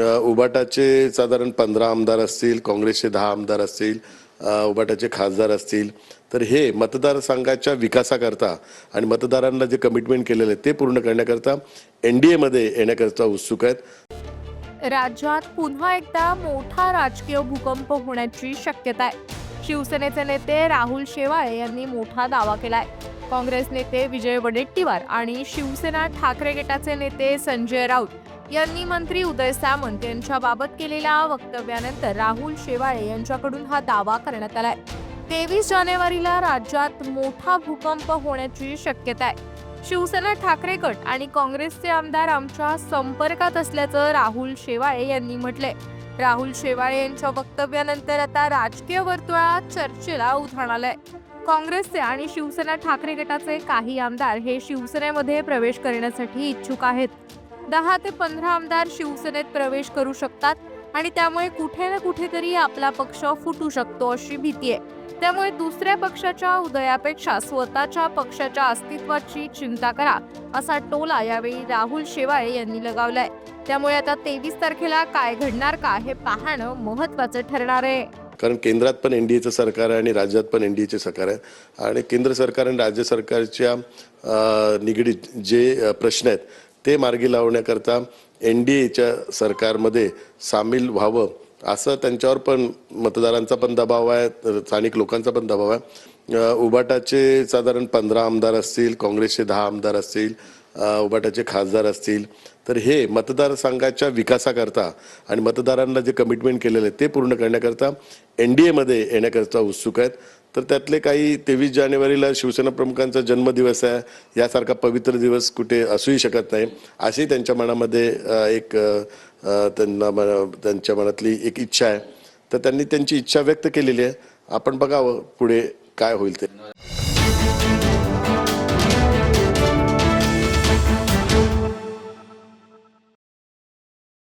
उबाटाचे साधारण पंधरा आमदार असतील काँग्रेसचे दहा आमदार असतील उबाटाचे खासदार असतील. तर हे मतदारसंघाच्या विकासाकरता आणि मतदारांना जे कमिटमेंट केलेलं आहे ते पूर्ण करण्याकरता एन डी एमध्ये येण्याकरता उत्सुक आहेत. राज्यात पुन्हा एकदा मोठा राजकीय भूकंप होण्याची शक्यता आहे. शिवसेनेचे नेते राहुल शेवाळे यांनी मोठा दावा केला आहे काँग्रेस नेते विजय वडेट्टीवार आणि शिवसेना ठाकरे गटाचे नेते संजय राऊत यांनी मंत्री उदय सामंत यांच्याबाबत केलेल्या वक्तव्यानंतर राहुल शेवाळे यांच्याकडून हा दावा करण्यात आलाय. तेवीस जानेवारीला राज्यात मोठा भूकंप होण्याची शक्यता आहे. शिवसेना ठाकरे गट आणि काँग्रेसचे आमदार आमच्या संपर्कात असल्याचं राहुल शेवाळे यांनी म्हटलंय. राहुल शेवाळे यांच्या वक्तव्यानंतर आता राजकीय वर्तुळात चर्चेला उधाण आलंय. काँग्रेसचे आणि शिवसेना ठाकरे गटाचे काही आमदार हे शिवसेनेमध्ये प्रवेश करण्यासाठी इच्छुक आहेत. दहा ते पंधरा आमदार शिवसेनेत प्रवेश करू शकतात आणि त्यामुळे कुठे ना कुठेतरी आपला पक्ष फुटू शकतो अशी भीती आहे. त्यामुळे दुसऱ्या पक्षाच्या उदयापेक्षा स्वतःच्या पक्षाच्या अस्तित्वाची चिंता करा असा टोला यावेळी राहुल शेवाळे यांनी लगावलाय. त्यामुळे आता तेवीस तारखेला काय घडणार का हे पाहणं महत्वाचं ठरणार आहे. कारण केंद्रात पण एन डी एचं सरकार आहे आणि राज्यात पण एन डी एचे सरकार आहे. आणि केंद्र सरकार आणि राज्य सरकारच्या निगडीत जे प्रश्न आहेत ते मार्गी लावण्याकरता एन डी एच्या सरकारमध्ये सामील व्हावं असं त्यांच्यावर पण मतदारांचा पण दबाव आहे स्थानिक लोकांचा पण दबाव आहे. उबाटाचे साधारण पंधरा आमदार असतील काँग्रेसचे दहा आमदार असतील उबाटाचे खासदार असतील. तर हे मतदारसंघाच्या विकासाकरता आणि मतदारांना जे कमिटमेंट केलेलं आहे ते पूर्ण करण्याकरता एन डी एमध्ये येण्याकरता उत्सुक आहेत. तर त्यातले काही तेवीस जानेवारीला शिवसेना प्रमुखांचा जन्मदिवस आहे. यासारखा पवित्र दिवस कुठे असूही शकत नाही. अशी त्यांच्या मनामध्ये एक त्यांना त्यांच्या मनातली एक इच्छा आहे. तर त्यांनी त्यांची इच्छा व्यक्त केलेली आहे. आपण बघावं पुढे काय होईल ते.